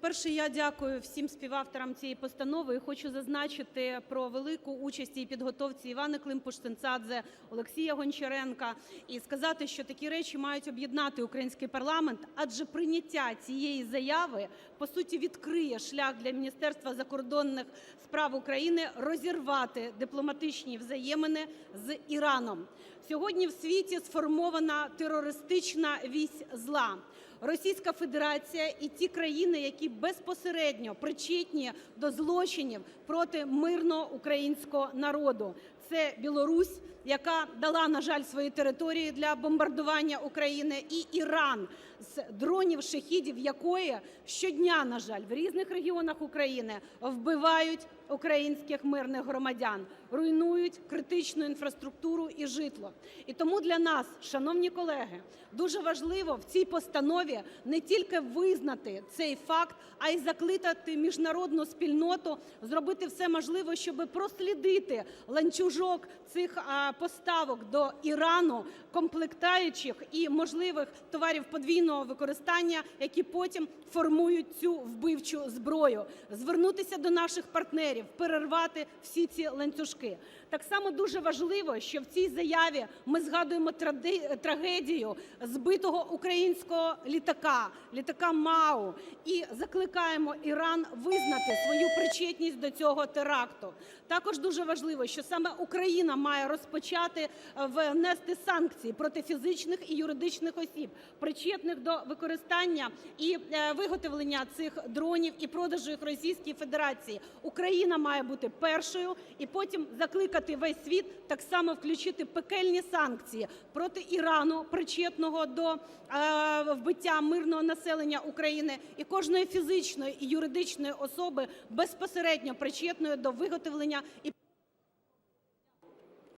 По-перше, я дякую всім співавторам цієї постанови і хочу зазначити про велику участь і підготовці Іванни Климпуш-Цинцадзе, Олексія Гончаренка і сказати, що такі речі мають об'єднати український парламент, адже прийняття цієї заяви по суті відкриє шлях для Міністерства закордонних справ України розірвати дипломатичні взаємини з Іраном. Сьогодні в світі сформована терористична вісь зла. Російська Федерація і ті країни, які безпосередньо причетні до злочинів проти мирного українського народу. Це Білорусь, яка дала, на жаль, свої території для бомбардування України, і Іран, з дронів "Шахедів" якої щодня, на жаль, в різних регіонах України вбивають українських мирних громадян, руйнують критичну інфраструктуру і житло. І тому для нас, шановні колеги, дуже важливо в цій постанові не тільки визнати цей факт, а й закликати міжнародну спільноту зробити все можливе, щоби прослідити ланцюжок цих поставок до Ірану, комплектуючих і можливих товарів подвійного використання, які потім формують цю вбивчу зброю, звернутися до наших партнерів, перервати всі ці ланцюжки. Так само дуже важливо, що в цій заяві ми згадуємо трагедію збитого українського літака, літака МАУ, і закликаємо Іран визнати свою причетність до цього теракту. Також дуже важливо, що саме Україна має розпочати е, внести санкції проти фізичних і юридичних осіб, причетних до використання і е, виготовлення цих дронів і продажу їх Російській Федерації. Україна має бути першою і потім закликати весь світ так само включити пекельні санкції проти Ірану, причетного до е, вбиття мирного населення України, і кожної фізичної і юридичної особи безпосередньо причетної до виготовлення і